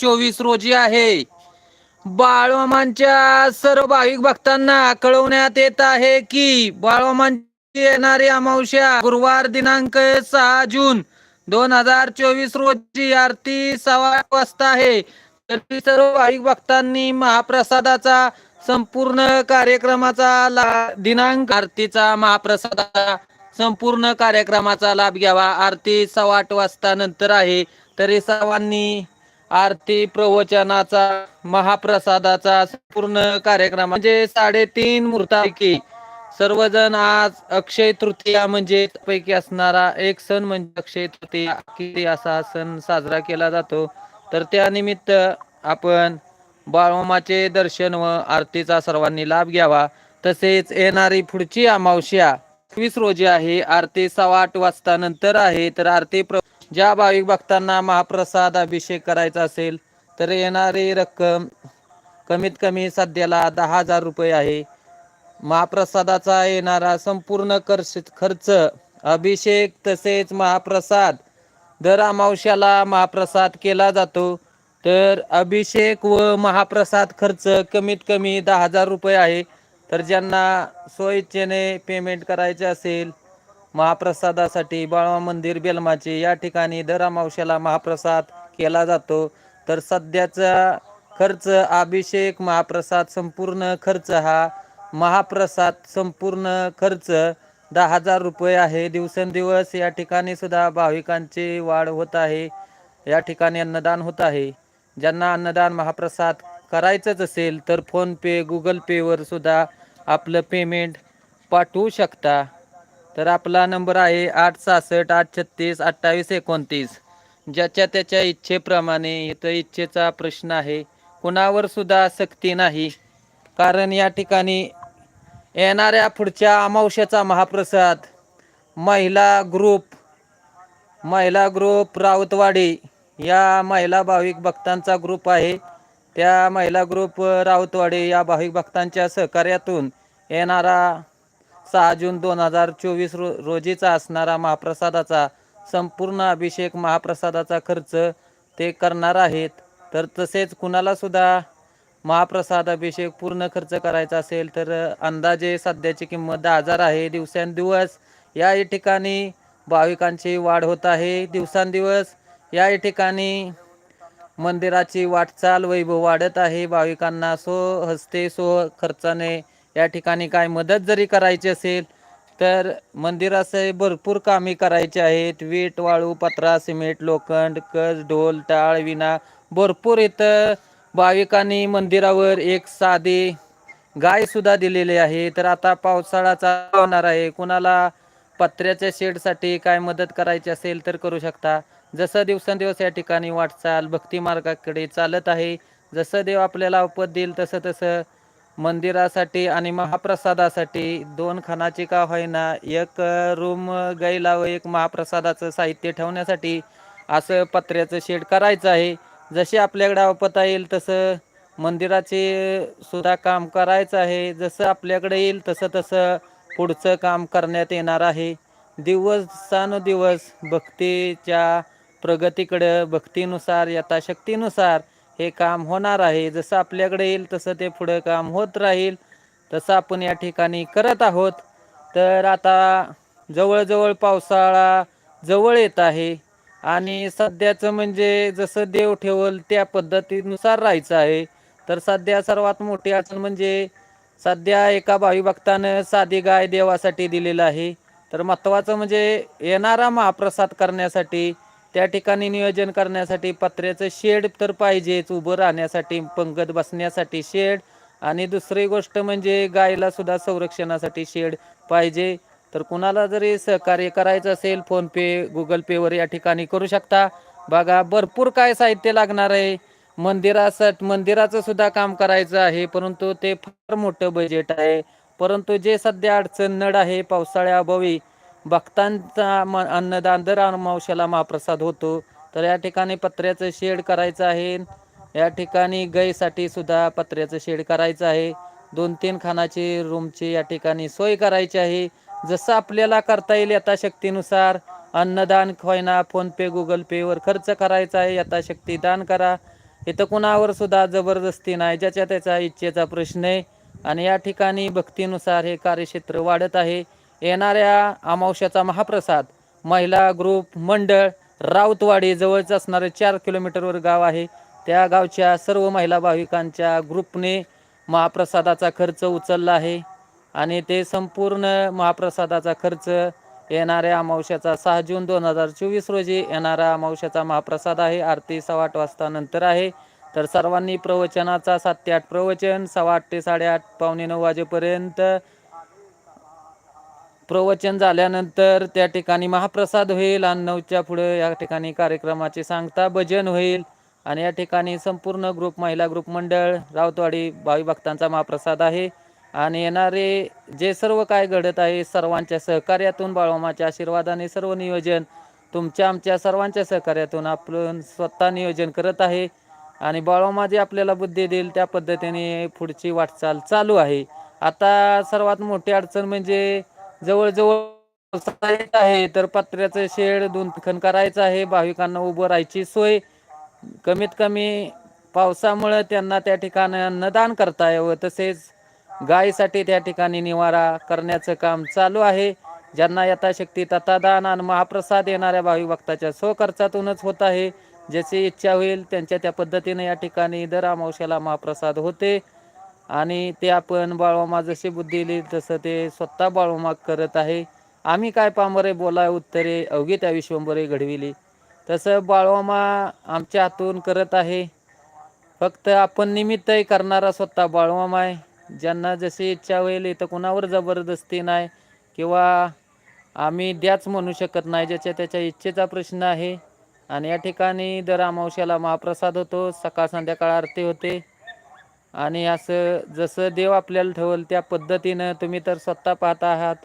चोवीस रोजी आहे. बाळवामांच्या सर्व भाविक भक्तांना कळवण्यात येत आहे की बाळवामांची येणारी अमावस्या गुरुवार दिनांक सहा जून दोन हजार चोवीस रोजी आरती सव्वा वाजता आहे. तरी सर्व भाविक भक्तांनी महाप्रसादाचा संपूर्ण कार्यक्रमाचा दिनांक आरतीचा महाप्रसादाचा संपूर्ण कार्यक्रमाचा लाभ घ्यावा. आरती सव्वा आठ वाजता नंतर आहे. तरी सर्वांनी आरती प्रवचनाचा महाप्रसादाचा संपूर्ण कार्यक्रम. म्हणजे साडेतीन मूर्तापैकी सर्वजण आज अक्षय तृतीया म्हणजे पैकी असणारा एक सण म्हणजे अक्षय तृतीया. असा सण साजरा केला जातो. तर त्यानिमित्त आपण बाळोमाचे दर्शन व आरतीचा सर्वांनी लाभ घ्यावा. तसेच येणारी पुढची अमावस्या वीस रोजी आहे. आरती सव्वा आठ वाजता नंतर आहे. तर आरती प्र ज्या भाविक भक्तांना महाप्रसाद अभिषेक करायचा असेल तर येणारी रक्कम कमीत कमी सध्याला दहा हजार रुपये आहे. महाप्रसादाचा येणारा संपूर्ण खर्च खर्च अभिषेक तसेच महाप्रसाद दर अमावश्याला महाप्रसाद केला जातो. तर अभिषेक व महाप्रसाद खर्च कमीत कमी दहा हजार रुपये आहे. तर ज्यांना स्वइच्छेने पेमेंट करायचे असेल महाप्रसादासाठी बाळवा मंदिर बेलमाचे या ठिकाणी दरामावश्याला महाप्रसाद केला जातो. तर सध्याचा खर्च अभिषेक महाप्रसाद संपूर्ण खर्च हा महाप्रसाद संपूर्ण खर्च दहा हजार रुपये आहे. दिवसेंदिवस या ठिकाणी सुद्धा भाविकांची वाढ होत आहे. या ठिकाणी अन्नदान होत आहे. ज्यांना अन्नदान महाप्रसाद करायचंच असेल तर फोनपे गुगल पेवर सुद्धा आपलं पेमेंट पाठवू शकता. तर आपला नंबर आहे आठ सहासष्ट आठ छत्तीस अठ्ठावीस एकोणतीस. ज्याच्या त्याच्या इच्छेप्रमाणे इथं इच्छेचा प्रश्न आहे. कुणावर सुद्धा सक्ती नाही. कारण या ठिकाणी येणाऱ्या पुढच्या अमावश्याचा महाप्रसाद महिला ग्रुप महिला ग्रुप राऊतवाडी या महिला भाविक भक्तांचा ग्रुप आहे. त्या महिला ग्रुप राऊतवाडी या भाविक भक्तांच्या सहकार्यातून येणारा सहा जून दोन हजार चोवीस रो रोजीचा असणारा महाप्रसादाचा संपूर्ण अभिषेक महाप्रसादाचा खर्च ते करणार आहेत. तर तसेच कुणालासुद्धा महाप्रसाद अभिषेक पूर्ण खर्च करायचा असेल तर अंदाजे सध्याची किंमत दहा हजार आहे. दिवसेंदिवस या ठिकाणी भाविकांची वाढ होत आहे. दिवसांदिवस या ठिकाणी मंदिराची वाटचाल वैभव वाढत आहे. भाविकांना सो हस्ते सो खर्चाने या ठिकाणी काय मदत जरी करायची असेल तर मंदिराचे भरपूर कामे करायची आहेत. वीट वाळू पत्रा सिमेंट लोखंड कस ढोल टाळ विना भरपूर इथं भाविकांनी मंदिरावर एक साधी गाय सुद्धा दिलेली आहे. तर आता पावसाळा चालू होणार आहे. कुणाला पत्र्याच्या शेडसाठी काय मदत करायची असेल तर करू शकता. जसं दिवसेंदिवस या ठिकाणी वाटचाल भक्ती मार्गाकडे चालत आहे. जसं देव आपल्याला उपद देईल तसं तसं मंदिरासाठी आणि महाप्रसादासाठी दोन खानाची का होईना एक रूम गाईला व एक महाप्रसादाचं साहित्य ठेवण्यासाठी असं पत्र्याचं शेड करायचं आहे. जसे आपल्याकडे अवपता येईल तसं मंदिराचे सुद्धा काम करायचं आहे. जसं आपल्याकडे येईल तसं तसं पुढचं काम करण्यात येणार आहे. दिवसानुदिवस भक्तीच्या प्रगतीकडं भक्तीनुसार यथाशक्तीनुसार हे काम होणार आहे. जसं आपल्याकडे येईल तसं ते पुढं काम होत राहील. तसं आपण या ठिकाणी करत आहोत. तर आता जवळजवळ पावसाळा जवळ येत आहे. आणि सध्याचं म्हणजे जसं देव ठेवल त्या पद्धतीनुसार राहायचं आहे. तर सध्या सर्वात मोठी अडचण म्हणजे सध्या एका भावी भक्तानं साधी गाय देवासाठी दिलेलं आहे. तर महत्त्वाचं म्हणजे येणारा महाप्रसाद करण्यासाठी त्या ठिकाणी नियोजन करण्यासाठी पत्र्याचं शेड तर पाहिजेच उभं राहण्यासाठी पंगत बसण्यासाठी शेड. आणि दुसरी गोष्ट म्हणजे गायला सुद्धा संरक्षणासाठी शेड पाहिजे. तर कुणाला जरी सहकार्य करायचं असेल फोनपे गुगल पेवर या ठिकाणी करू शकता. बघा भरपूर काय साहित्य लागणार आहे. मंदिरासाठी मंदिराचं सुद्धा काम करायचं आहे परंतु ते फार मोठं बजेट आहे. परंतु जे सध्या अडचण नड आहे पावसाळ्याअभावी भक्तांचा म अन्नदान दर अमावश्याला महाप्रसाद होतो. तर या ठिकाणी पत्र्याचं शेड करायचं आहे. या ठिकाणी गाईसाठी सुद्धा पत्र्याचं शेड करायचं आहे. दोन तीन खानाची रूमची या ठिकाणी सोय करायची आहे. जसं आपल्याला करता येईल यथाशक्तीनुसार अन्नदान खोयना फोनपे गुगल पेवर खर्च करायचा आहे. यथाशक्ती दान करा. इथं कुणावर सुद्धा जबरदस्ती नाही. ज्याच्या त्याचा इच्छेचा प्रश्न आहे. आणि या ठिकाणी भक्तीनुसार हे कार्यक्षेत्र वाढत आहे. येणाऱ्या अमावश्याचा महाप्रसाद महिला ग्रुप मंडळ राऊतवाडी जवळच असणारे चार किलोमीटरवर गाव आहे. त्या गावच्या सर्व महिला भाविकांच्या ग्रुपने महाप्रसादाचा खर्च उचलला आहे. आणि ते संपूर्ण महाप्रसादाचा खर्च येणाऱ्या अमावश्याचा सहा जून दोन हजार चोवीस रोजी येणारा अमावश्याचा महाप्रसाद आहे. आरती सव्वा आठ वाजता नंतर आहे. तर सर्वांनी प्रवचनाचा सात ते आठ प्रवचन सव्वा आठ ते साडेआठ पावणे नऊ वाजेपर्यंत प्रवचन झाल्यानंतर त्या ठिकाणी महाप्रसाद होईल आणि नऊच्या पुढे या ठिकाणी कार्यक्रमाची सांगता भजन होईल. आणि या ठिकाणी संपूर्ण ग्रुप महिला ग्रुप मंडळ राऊतवाडी भावी भक्तांचा महाप्रसाद आहे. आणि येणारे जे सर्व काय घडत आहे सर्वांच्या सहकार्यातून बाळमाच्या आशीर्वादाने सर्व नियोजन तुमच्या आमच्या सर्वांच्या सहकार्यातून आपण स्वतः नियोजन करत आहे. आणि बाळोमा जे आपल्याला बुद्धी देईल त्या पद्धतीने पुढची वाटचाल चालू आहे. आता सर्वात मोठी अडचण म्हणजे जवळजवळ आहे. तर पत्र्याचं शेड दोन खण करायचं आहे. भाविकांना उभं राहायची सोय. कमीत कमी पावसामुळं त्यांना त्या ठिकाणी अन्नदान करता यावं. तसेच गायीसाठी त्या ठिकाणी निवारा करण्याचं काम चालू आहे. ज्यांना यथाशक्ती तथादान आणि महाप्रसाद येणाऱ्या भावी भक्ताच्या स्वखर्चातूनच होत आहे. ज्याची इच्छा होईल त्यांच्या त्या पद्धतीने या ठिकाणी दर अमावश्याला महाप्रसाद होते. आणि ते आपण बाळोमा जशी बुद्धी दिली तसं ते स्वतः बाळोमा करत आहे. आम्ही काय पामरे बोला उत्तरे अवघी त्या विश्वंभरे घडविली. तसं बाळोमा आमच्या हातून करत आहे. फक्त आपण निमित्तही करणारा स्वतः बाळवामा आहे. ज्यांना जशी इच्छा होईल इथं कुणावर जबरदस्ती नाही किंवा आम्ही द्याच म्हणू शकत नाही ज्याच्या त्याच्या इच्छेचा प्रश्न आहे. आणि या ठिकाणी दर अमावश्याला महाप्रसाद होतो. सकाळ संध्याकाळ आरती होते. आणि असं जसं देव आपल्याला ठेवल त्या पद्धतीनं तुम्ही तर स्वतः पाहत आहात.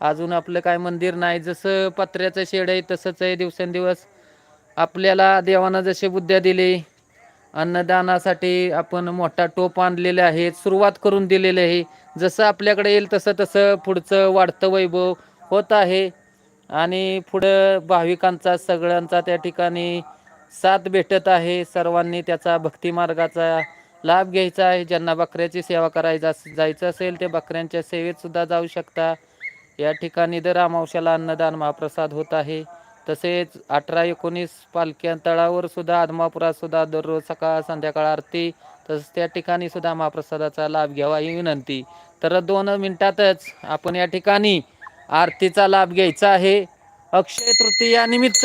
अजून आपलं काय मंदिर नाही. जसं पत्र्याचं शेड आहे तसंच आहे. दिवसेंदिवस आपल्याला देवानं जसे बुद्ध्या दिली अन्नदानासाठी आपण मोठा टोप आणलेले आहे सुरुवात करून दिलेली आहे. जसं आपल्याकडे येईल तसं तसं पुढचं वाढतं वैभव होत आहे. आणि पुढं भाविकांचा सगळ्यांचा त्या ठिकाणी साथ भेटत आहे. सर्वांनी त्याचा भक्तिमार्गाचा लाभ घ्यायचा आहे. ज्यांना बकऱ्याची सेवा करायचा जायचं असेल ते बकऱ्यांच्या सेवेत सुद्धा जाऊ शकता. या ठिकाणी दर अमावश्याला अन्नदान महाप्रसाद होत आहे. तसेच अठरा एकोणीस पालख्या तळावर सुद्धा आदमापुरात सुद्धा दररोज सकाळ संध्याकाळ आरती तसंच त्या ठिकाणी सुद्धा महाप्रसादाचा लाभ घ्यावा ही विनंती. तर दोन मिनिटातच आपण या ठिकाणी आरतीचा लाभ घ्यायचा आहे. अक्षय तृतीयानिमित्त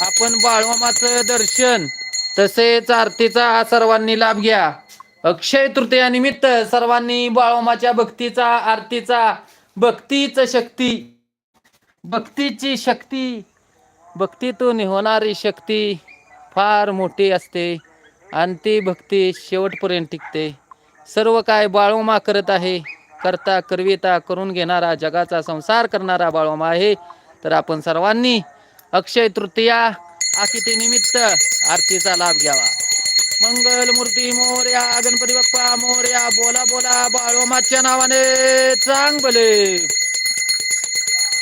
आपण बाळवामाचं दर्शन तसेच आरतीचा सर्वांनी लाभ घ्या. अक्षय तृतीयानिमित्त सर्वांनी बाळोमाच्या भक्तीचा आरतीचा भक्तीच शक्ती भक्तीची शक्ती भक्तीतून होणारी शक्ती फार मोठी असते आणि ती भक्ती शेवटपर्यंत टिकते. सर्व काय बाळोमा करत आहे करता करविता करून घेणारा जगाचा संसार करणारा बाळोमा आहे. तर आपण सर्वांनी अक्षय तृतीया आकिती निमित्त आरतीचा लाभ घ्यावा. मंगल मूर्ती मोर्या गणपती बाप्पा मोर्या बोला बोला बाळोमाच्या नावाने चांग भले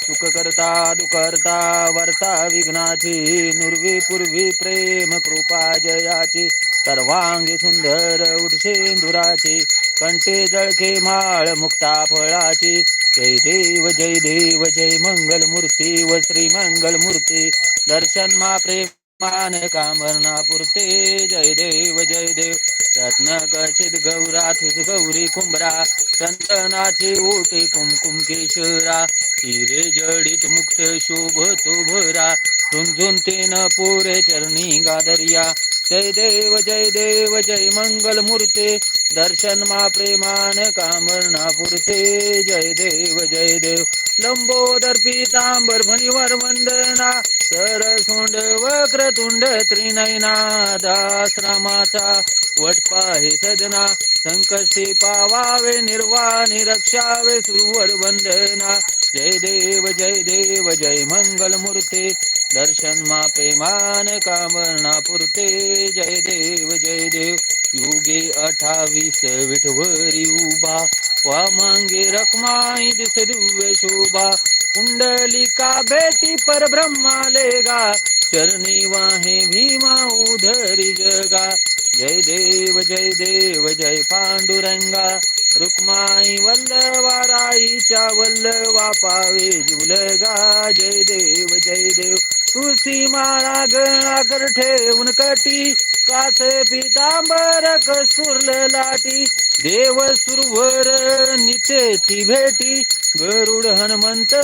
सुख करता दुखरता वर्ता विघ्नाची नुर्वी पूर्वी प्रेम कृपा जयाची सर्वांगी सुंदर उठशेंदुराची कंठे जळके माळ मुक्ता फळाची जय देव जय देव जय मंगल मूर्ती व श्री मंगल मूर्ती दर्शन मा प्रेमान कामरणा पुरते जय देव जय देव. रत्न कचित गौरा तुझ गौरी कुंभरा. संतनाची ओटी कुमकुम केशरा. हिरे जडित मुक्त शोभ तो भरा झुंझुन तेन पोरे चरणी गादरिया. जय देव जय देव जय मंगल मूर्ते दर्शन मा प्रेमान कामरणा पुरते जय देव जय देव. लंबोदर पीतांबर भनिवर वंदना. सरसुंड वक्र वक्रतुंड त्रिनयना दाश्रमाचा वटपाहे सदना संकष्टी पावावे निर्वाणी रक्षावे सुरवर वंदना. जय देव जय देव जय मंगल मूर्ते दर्शन मापे प्रेमान कामना पुरते जय देव जय देव युगे अठावीस विठवरी उभा. वा मांगे रखमाई दिस दिव्य शोभा. कुंडलिका बेटी पर ब्रह्मालेगा चरणी वाहे भीमा उधरी जगा. जय देव जय देव जय पांडुरंगा. रुक्माई वल्लवा वल्लवाराईच्या वल्लवा पावे जुलगा. जय देव जय देव तुलसी माळा गळाकर ठेवून कटी कासे पितांबर कस्तुरल लाटी. देव सुरवर निते ती भेटी गरुड हनुमंत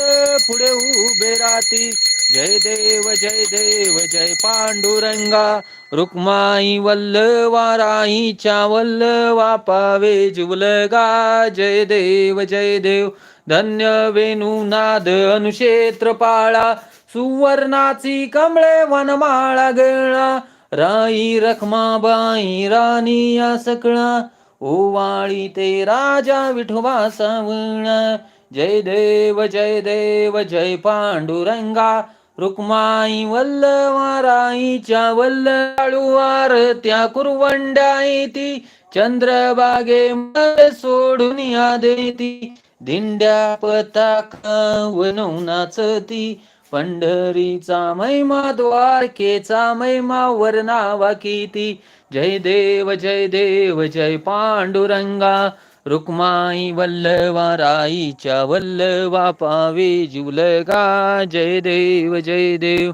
पुढे उभे राती जय देव जय देव जय पांडुरंगा रुक्माई वल्लवाराईच्या वल्लवा पावे जुलगा जय देव जय देव धन्य वेणुनाद अनुक्षेत्र पाळा सुवर्णाची कमळे वनमाळा गळा राई रखमाबाई राणी या सकळा ओवाळी ते राजा विठोबा सावळा. जय देव जय देव जय पांडुरंगा रुक्माई वल्लवाराईच्या वल्लाळुवार त्या कुरवंडाई ती चंद्रबागे सोडून या देती. दिंड्या पताका वनवनाच ती पंढरीचा महिमा द्वारकेचा महिमा वर्णावा किती जय देव जय देव जय पांडुरंगा. रुक्माई वल्लवाराईच्या वल्लवा पावे जुलगा जय देव जय देव.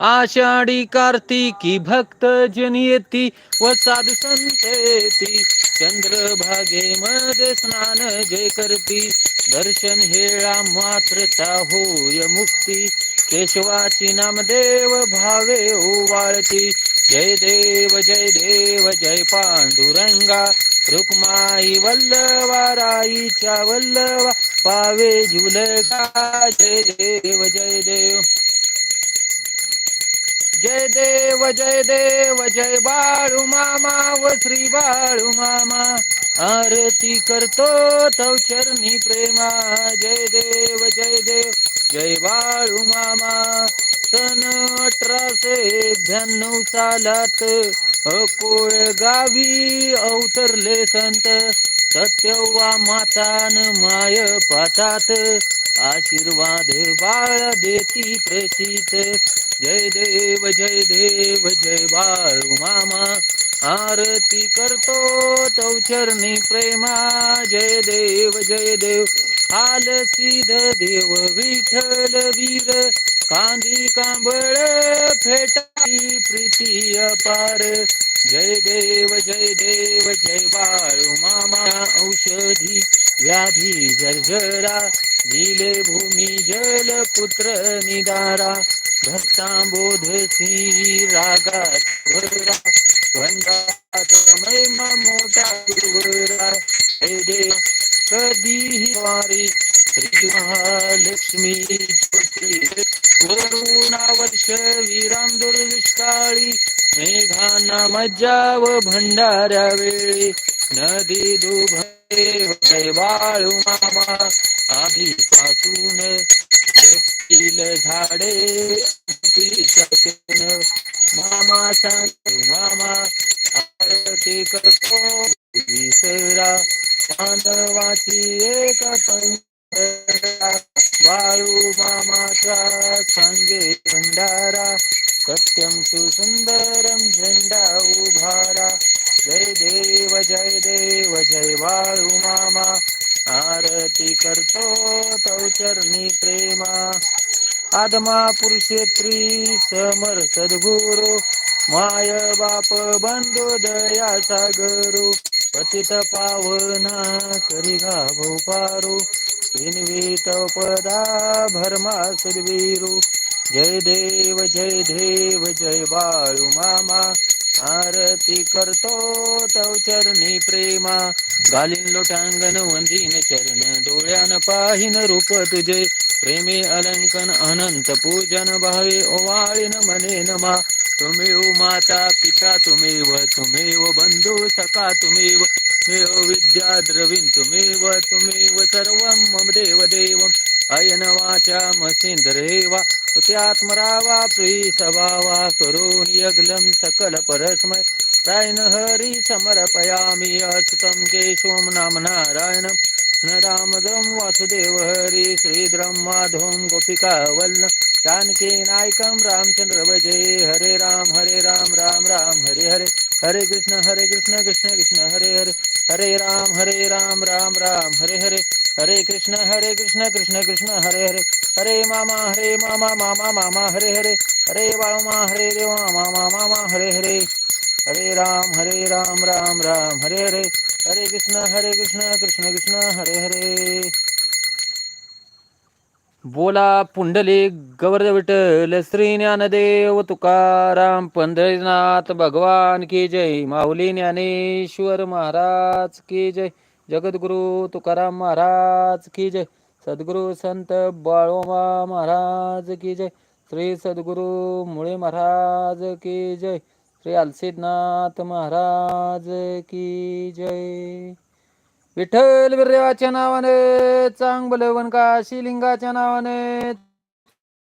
आषाढी कार्तिकी भक्त जन येती व साधू संत येती. चंद्रभागेमध्ये स्नान जय करती. दर्शन हेळा मात्रता होय मुक्ती. केशवाची नामदेव भावे ओवाळती जय देव जय देव जय पांडुरंगा. रुक्माई वल्लवाराईच्या वल्लवा. पावे झुलगा जय देव जय देव. जय देव जय देव जय बाळू मामा व श्री बाळू मामा. आरती करतो तव चरणी प्रेमा. जय देव जय देव जय बाळू मामा. सन अठराशे ब्याण्णव सालात अकोळ गावी अवतरले संत. सत्यवा मातान माय पाठात आशीर्वाद बाळ देती प्रेषित. जय देव जय देव जय बाळू मामा. आरती करतो तवचरणी प्रेमा जय देव जय देव. हाल सिध देव विठ्ठल वीर. कांदी कांबळ फेटाई प्रीती अपार. जय देव जय देव जय बाळू मामा. औषधी व्याधी जर्जरा. दिले भूमी जल पुत्र निदारा. भक्तांबोध श्री रागात वरा वंदात महिमा मोठा गुरुवरा हे देव कधीही वारी श्री महालक्ष्मी ज्योती वरुणा वर्ष विराम दुर्दुष्काळी मेघाना मज्जा व भंडाऱ्या वेळी नदी दुभे वाळू मामा आधी पासून झाडे मामा सांगू मामा आरती करतो विसरा मानवाची एक पंधरा बाळू मामाचा सांगे भंडारा सत्यम सुसुंदरम झेंडा उभारा. जय देव जय देव जय बाळू मामा आरती करतो तौचरणी प्रेमा. आदमा पुरुषेत्री समर सद्गुरु माय बाप बंधू दया सागरू पतित पावना करी गाभो पारू विनवीत पदा भरमा सुरवीरू जय देव जय देव जय बाळू मामा आरती करतो तव चरणी प्रेमा गालीन लोटांगण वंदीन चरण डोळ्यान पाहिन रूप तुझे प्रेमे अलंकन अनंत पूजन भावे ओवाळीन मने नमा तुमेव माता पिता तुमेव तुमेव बंधू सखा तुमेव तुमेव विद्या द्रविण तुमेव तुमेव सर्वं मम देव देवम् अयन वाचा मसेंद्रेवा त्यात्मरावा प्रिय सभावा करून यग्लम सकल परस्मय. रायन हरी समर्पयामि अस्तम केशवम नाम नारायणम. रामदम वासुदेव हरी श्रीधरम माधवम गोपिका वल्ल जानकी नायकम रामचंद्र भजे हरे राम हरे राम राम राम हरे हरे हरे कृष्ण हरे कृष्ण कृष्ण कृष्ण हरे हरे हरे राम हरे राम राम राम हरे हरे हरे कृष्ण हरे कृष्ण कृष्ण कृष्ण हरे हरे हरे मामा हरे मामा मामा मामा हरे हरे हरे वामा हरे देवा मामा मामा हरे हरे हरे राम हरे राम राम राम हरे हरे हरे कृष्ण हरे कृष्ण कृष्ण कृष्ण हरे हरे. बोला पुंडली गवर्ध विठ्ठल श्री ज्ञानदेव तुकाराम पंढरीनाथ भगवान की जय. माऊली ज्ञानेश्वर महाराज की जय. जगद्गुरु तुकाराम महाराज की जय. सद्गुरु संत बाळोबा महाराज की जय. श्री सद्गुरु मुळे महाराज की जय. श्री अलसिद्धनाथ महाराज की जय. विठ्ठल बिर्याच्या नावाने चांग बलवन काशी लिंगाच्या नावाने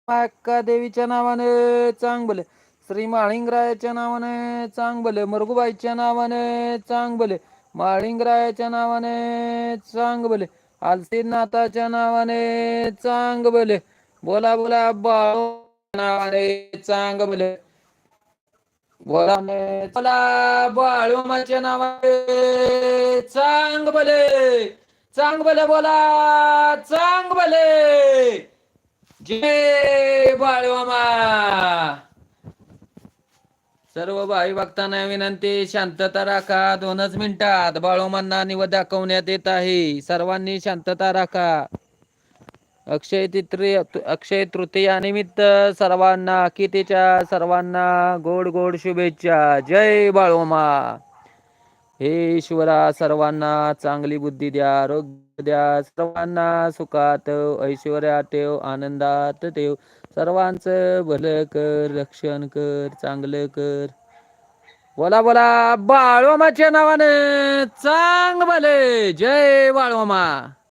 अक्का देवीच्या नावाने चांग श्री माळिंगरायाच्या नावाने चांग भले मरगुबाईच्या नावाने चांग भले माळिंगरायाच्या नावाने चांग भले आलसीनाथाच्या नावाने चांग भले बोला बोला बाळो नावाने चांगले भले चला ने- बोला बाळूमाच्या नावाने. चांग भले चांग भले बोला चांग भले. जय बाळूमा सर्व भाई भक्तांना विनंती शांतता राखा दोनच मिनिटात बाळोमांना निवड दाखवण्यात येत आहे. सर्वांनी शांतता राखा. अक्षय तृतीय अक्षय तृतीयानिमित्त सर्वांना कितीच्या सर्वांना गोड गोड शुभेच्छा. जय बाळोमा हे ईश्वरा सर्वांना चांगली बुद्धी द्या आरोग्य द्या सर्वांना सुखात ऐश्वर्यात ठेव आनंदात ठेव. सर्वांचं भलं कर रक्षण कर चांगलं कर. बोला बोला बाळोमाच्या नावाने चांग भले. जय बाळोमा